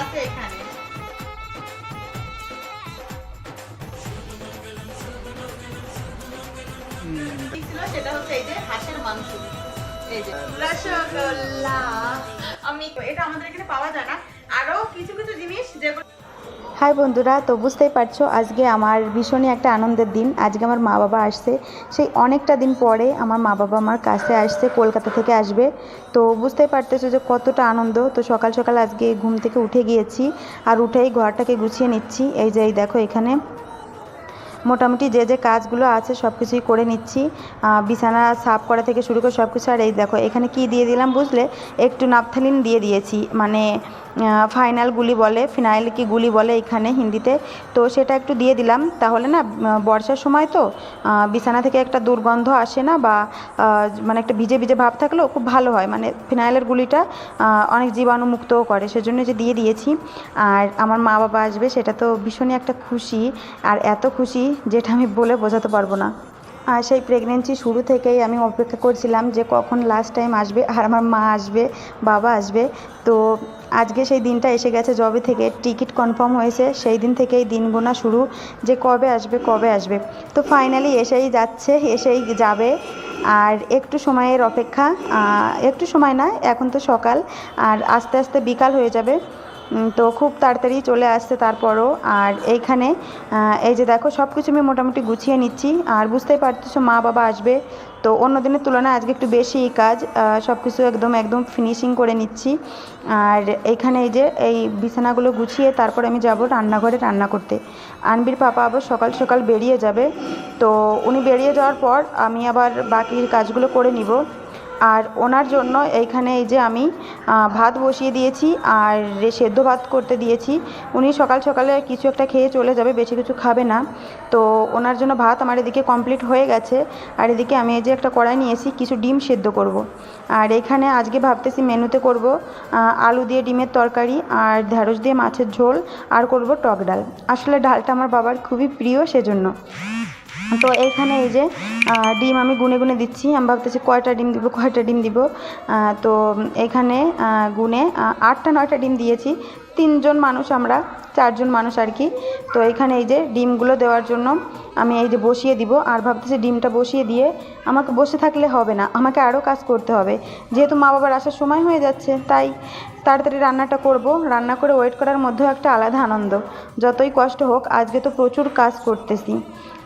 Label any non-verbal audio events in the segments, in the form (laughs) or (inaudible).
আছে এখানে। সেটা হচ্ছে এই যে হাঁসের মাংস। এই যে। রসগোল্লা। আমি এটা আমাদের এখানে পাওয়া যায় না। হাই বন্ধুরা, তো বুঝতেই পারছ আজকে আমার ভীষণই একটা আনন্দের দিন। আজকে আমার মা বাবা আসছে। সেই অনেকটা দিন পরে আমার মা বাবা আমার কাছে আসছে, কলকাতা থেকে আসবে। তো বুঝতেই পারতেছো যে কতটা আনন্দ। তো সকাল সকাল আজকে ঘুম থেকে উঠে গিয়েছি আর উঠেই ঘরটাকে গুছিয়ে নিচ্ছি। এই যে এই দেখো এখানে মোটামুটি যে যে কাজগুলো আছে সব কিছুই করে নিচ্ছি। বিছানা সাফ করা থেকে শুরু করে সব কিছু আর এই দেখো এখানে কি দিয়ে দিলাম বুঝলে? একটু নাপথালিন দিয়ে দিয়েছি। মানে ফাইনাল গুলি বলে ফিনাইল কি গুলি বলে এখানে হিন্দিতে। তো সেটা একটু দিয়ে দিলাম। তাহলে না বর্ষার সময় তো বিছানা থেকে একটা দুর্গন্ধ আসে না বা মানে একটা ভিজে ভিজে ভাব থাকলেও খুব ভালো হয়। মানে ফিনাইলের গুলিটা অনেক জীবাণুমুক্তও করে, সেজন্য যে দিয়ে দিয়েছি। আর আমার মা বাবা আসবে, সেটা তো ভীষণই একটা খুশি। আর এত খুশি, যেটা আমি বলে বোঝাতে পারব না। আর সেই প্রেগনেন্সি শুরু থেকেই আমি অপেক্ষা করছিলাম যে কখন লাস্ট টাইম আসবে, আর আমার মা আসবে, বাবা আসবে। তো আজকে সেই দিনটা এসে গেছে জবে থেকে টিকিট কনফার্ম হয়েছে, সেই দিন থেকেই দিন গোনা শুরু যে কবে আসবে কবে আসবে। তো ফাইনালি এসেই যাচ্ছে, এসেই যাবে। আর একটু সময়ের অপেক্ষা একটু সময় না, এখন তো সকাল, আর আস্তে আস্তে বিকাল হয়ে যাবে। তো খুব তাড়াতাড়ি চলে আসছে তারপরও। আর এইখানে এই যে দেখো সব কিছু আমি মোটামুটি গুছিয়ে নিচ্ছি। আর বুঝতেই পারতেছো, মা বাবা আসবে। তো অন্য দিনের তুলনায় আজকে একটু বেশি কাজ। সব কিছু একদম একদম ফিনিশিং করে নিচ্ছি। আর এইখানে এই যে, এই বিছানাগুলো গুছিয়ে তারপর আমি যাব রান্নাঘরে রান্না করতে। আনবির পাপা আবার সকাল সকাল বেরিয়ে যাবে। তো উনি বেরিয়ে যাওয়ার পর আমি আবার বাকি কাজগুলো করে নিব। আর ওনার জন্য এইখানে এই যে আমি ভাত বসিয়ে দিয়েছি আর সেদ্ধ ভাত করতে দিয়েছি, উনি সকাল সকালে কিছু একটা খেয়ে চলে যাবে, বেশি কিছু খাবে না। তো ওনার জন্য ভাত আমার এদিকে কমপ্লিট হয়ে গেছে। আর এদিকে আমি এই যে একটা কড়াই নিয়েছি কিছু ডিম সেদ্ধ করব। আর এখানে আজকে ভাবতেছি মেনুতে করব আলু দিয়ে ডিমের তরকারি আর ঢ্যাঁড়স দিয়ে মাছের ঝোল, আর করব টক ডাল। আসলে ডালটা আমার বাবার খুবই প্রিয় সেজন্য। তো এইখানে এই যে ডিম আমি গুনে গুনে দিচ্ছি। আমি ভাবতেছি কয়টা ডিম দিব, কয়টা ডিম দিব। তো এখানে গুনে আটটা, নয়টা ডিম দিয়েছি। তিনজন মানুষ আমরা, চারজন মানুষ আর কি। তো এখানে এই যে ডিমগুলো দেওয়ার জন্য আমি এই যে বসিয়ে দিব। আর ভাবতেছি ডিমটা বসিয়ে দিয়ে আমাকে বসে থাকলে হবে না, আমাকে আরও কাজ করতে হবে। যেহেতু মা বাবার আসার সময় হয়ে যাচ্ছে, তাই তাড়াতাড়ি রান্নাটা করব। রান্না করে ওয়েট করার মধ্যেও একটা আলাদা আনন্দ। যতই কষ্ট হোক, আজকে তো প্রচুর কাজ করতেছি।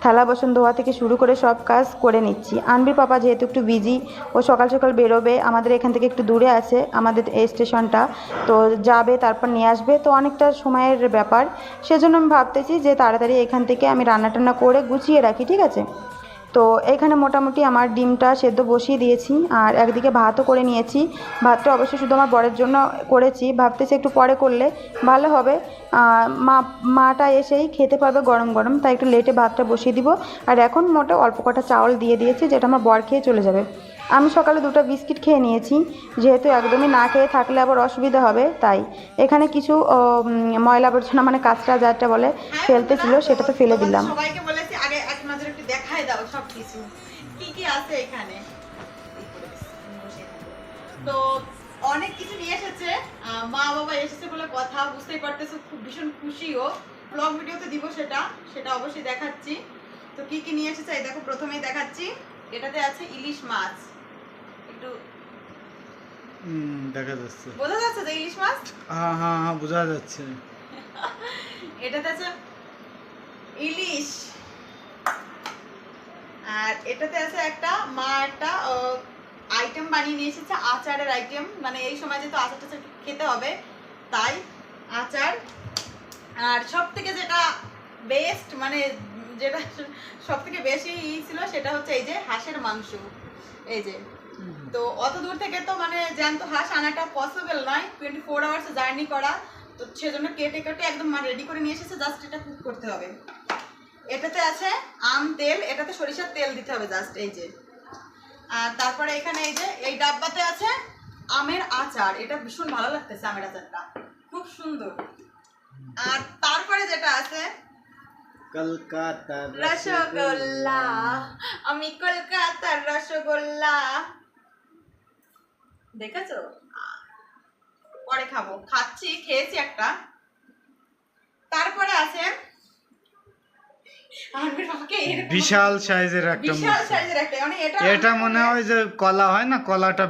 থালা বসন ধোয়া থেকে শুরু করে সব কাজ করে নিচ্ছি। আনবির পাপা যেহেতু একটু বিজি ও সকাল সকাল বেরোবে, আমাদের এখান থেকে একটু দূরে আছে, আমাদের এই স্টেশনটা। তো যাবে, তারপর নিয়ে আসবে। তো অনেকটা সময়ের ব্যাপার। সেজন্য আমি ভাবতেছি যে তাড়াতাড়ি এখান থেকে আমি রান্না টান্না করে গুছিয়ে রাখি, ঠিক আছে? তো এখানে মোটামুটি আমার ডিমটা সেদ্ধ বসিয়ে দিয়েছি আর একদিকে ভাতও করে নিয়েছি। ভাতটা অবশ্যই শুধু আমার বরের জন্য করেছি। ভাবতেছি একটু পরে করলে ভালো হবে। মা মাটা এসেই খেতে পারবে গরম গরম তাই একটু লেটে ভাতটা বসিয়ে দিব। আর এখন মোটে অল্প কটা চাউল দিয়ে দিয়েছি যেটা আমার বর খেয়ে চলে যাবে। আমি সকালে দুটো বিস্কিট খেয়ে নিয়েছি যেহেতু একদমই না খেয়ে থাকলে আবার অসুবিধা হবে তাই। এখানে কিছু ময়লা আবর্জনা মানে কাঁচরা যারটা বলে ফেলতে ছিল সেটা তো ফেলে দিলাম। সবাইকে বলেছি আগে কিছু। কি কি আছে এখানে? তো অনেক কিছু নিয়ে এসেছে। মা বাবা এসেছে বলে কথা বুঝতেই পারতেছো খুব ভীষণ খুশিও। ব্লগ ভিডিওতে দিব সেটা সেটা অবশ্যই দেখাচ্ছি। তো কি কি নিয়ে এসেছে? এই দেখো প্রথমেই দেখাচ্ছি। এটাতে আছে ইলিশ মাছ। একটু দেখা যাচ্ছে। বোঝা যাচ্ছে যে ইলিশ মাছ? হ্যাঁ হ্যাঁ হ্যাঁ বোঝা যাচ্ছে। এটাতে আছে ইলিশ। আর এটাতে আছে একটা মা একটা আইটেম বানিয়ে নিয়ে এসেছে আচারের আইটেম মানে এই সময় যেহেতু আচার টাচার খেতে হবে তাই আচার। আর সব থেকে যেটা বেস্ট মানে যেটা সব থেকে বেশি ই ছিল সেটা হচ্ছে এই যে হাঁসের মাংস। এই যে। তো অত দূর থেকে তো মানে জ্যান্ত হাঁস আনাটা পসিবল নয় টোয়েন্টি ফোর আওয়ার্স জার্নি করা। তো সেজন্য কেটে কেটে একদম রেডি করে নিয়ে এসেছে জাস্ট এটা কুক করতে হবে। এটাতে আছে আম তেল এটাতে সরিষার তেল দিতে হবে জাস্ট এই যে। আর তারপরে এখানে এই যে এই ডাব্বাতে আছে আমের আচার। এটা ভীষণ ভালো লাগতেছে আমের আচারটা। খুব সুন্দর। আর তারপরে যেটা আছে কলকাতা রসগোল্লা। আমি কলকাতার রসগোল্লা। দেখেছ? পরে খাব। খাচ্ছি খেয়েছি একটা। তারপরে আছে বিশাল সাইজের একটা বিশাল সাইজের একটা মানে এটা এটা মনে হয় যে কলা হয় না? কলাটা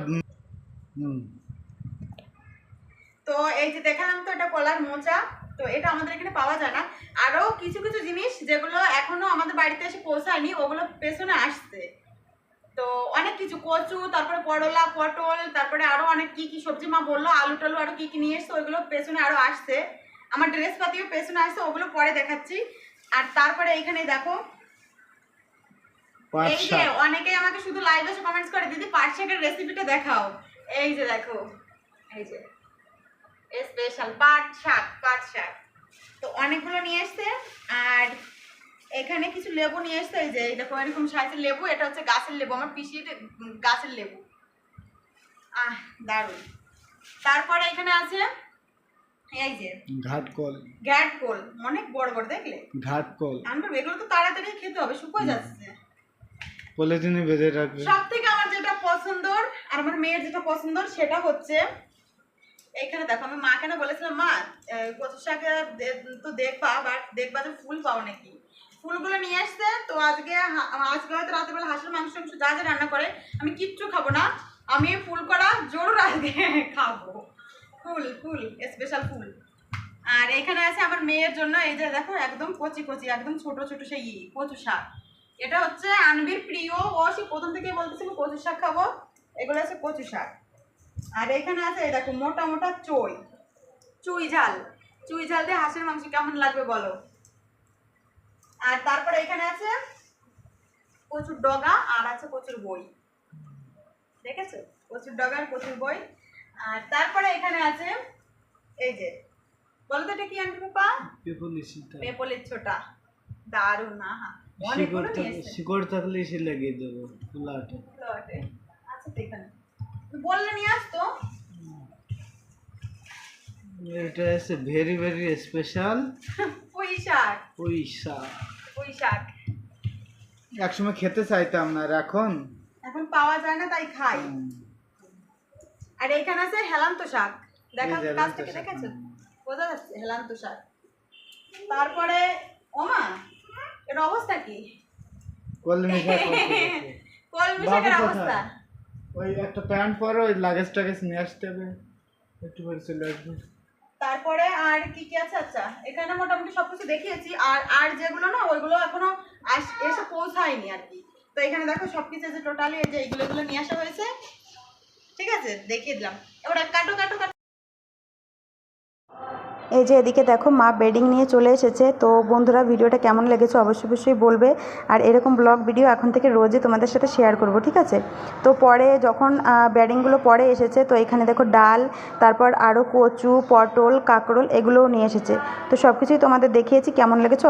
তো এই যে দেখালাম তো এটা কলার মোচা তো এটা আমাদের এখানে পাওয়া যায় না। আরও কিছু কিছু জিনিস যেগুলো এখনও আমাদের বাড়িতে এসে পৌঁছায়নি ওগুলো পেছনে আসছে। তো অনেক কিছু কচু তারপরে করলা পটল তারপরে আরও অনেক কি কি সবজি মা বলল আলু টালু আরও কি কি নিয়ে এসছে ওইগুলো পেছনে আরও আসছে। আমার ড্রেস পাতিও পেছনে আসছে ওগুলো পরে দেখাচ্ছি। আর তারপরে এইখানে দেখো এই যে অনেকেই আমাকে শুধু লাইভ এসে কমেন্টস করে দিদি পাট শাকের রেসিপিটা দেখাও। এই যে দেখো এই যে স্পেশাল পাট শাক পাট শাক। তো অনেকগুলো নিয়ে এসছে আর এখানে কিছু লেবু নিয়ে এসছে এই যে দেখো এরকম সাইজের লেবু এটা হচ্ছে গাছের লেবু আমার পিসির গাছের লেবু। আহ দারুণ। তারপরে এখানে আছে এই যে অনেক বড় বড় দেখলে? এগুলো তো তাড়াতাড়ি খেতে হবে শুকিয়ে যাচ্ছে। পলিথিনে বেঁধে রাখবে। সব থেকে আমার যেটা পছন্দর আর আমার মেয়ের যেটা পছন্দর সেটা হচ্ছে এখানে দেখো আমি মাকে না বলেছিলাম মা শাকে তো দেখবা বাট দেখবা যে ফুল পাও নাকি। ফুলগুলো নিয়ে আসছে তো আজকে আজকে হয়তো রাতের বেলা হাঁসের মাংস মাংস যা যা রান্না করে আমি কিচ্ছু খাব না আমি ফুল করা জোর আজকে খাব। ফুল ফুল স্পেশাল ফুল। আর এখানে আছে আমার মেয়ের জন্য, এই যে দেখো, একদম কচি কচি, একদম ছোট ছোট সেই কচু শাক। এটা হচ্ছে আনবির প্রিয়, ও সে প্রথম থেকে বলতেছিল কচু শাক খাব। এগুলো আছে কচু শাক। আর এখানে আছে, এই দেখো, মোটা মোটা চই। চুই ঝাল। চুই ঝাল দিয়ে হাঁসের মাংস কেমন লাগবে বলো? আর তারপরে এখানে আছে কচুর ডগা, আর আছে কচুর বই। দেখেছ? কচুর ডগা আর কচুর বই। আর তারপরে এখানে আছে এই যে বলো তো এটা কি আনবি পাপা? পেপলের ছোটা দারুণ আহা। অনেকগুলো শিকড় থাকলে শিকড় থাকলে সে লাগিয়ে দেবো আচ্ছা তো এখানে বললে নিয়ে আসতো। এটা আছে ভেরি ভেরি স্পেশাল। পুঁই শাক। পয়সা পুঁই শাক। একসময় খেতে চাইতাম না আর এখন? এখন পাওয়া যায় না তাই খাই। আর এখানে আছে হেলান্ত শাক। দেখা কাছ থেকে দেখেছ বোঝা যাচ্ছে হেলান্ত শাক। তারপরে ওমা এর অবস্থা কি? কলমি শাক (laughs) কলমি শাকের অবস্থা। ওই একটা প্যান্ট পরো ওই লাগেজ টাগেজ নিয়ে আসতে হবে। একটু পরে চলে আসবে। তারপরে আর কি কি আছে? আচ্ছা এখানে মোটামুটি সবকিছু দেখিয়েছি। আর আর যেগুলো না ওইগুলো এখনও এসে পৌঁছায়নি আর কি। তো এখানে দেখো সবকিছু যে টোটালি এই যে এইগুলো এগুলো নিয়ে আসা হয়েছে। ঠিক আছে, দেখিয়ে দিলাম। এবার কাটো কাটো এই যে এদিকে দেখো মা বেডিং নিয়ে চলে এসেছে। তো বন্ধুরা ভিডিওটা কেমন লেগেছে অবশ্যই অবশ্যই বলবে। আর এরকম ব্লগ ভিডিও এখন থেকে রোজই তোমাদের সাথে শেয়ার করব, ঠিক আছে? তো পরে যখন বেডিংগুলো পরে এসেছে, তো এখানে দেখো ডাল, তারপর আরও কচু, পটল, কাঁকরোল, এগুলোও নিয়ে এসেছে। তো সব কিছুই তোমাদের দেখিয়েছি, কেমন লেগেছে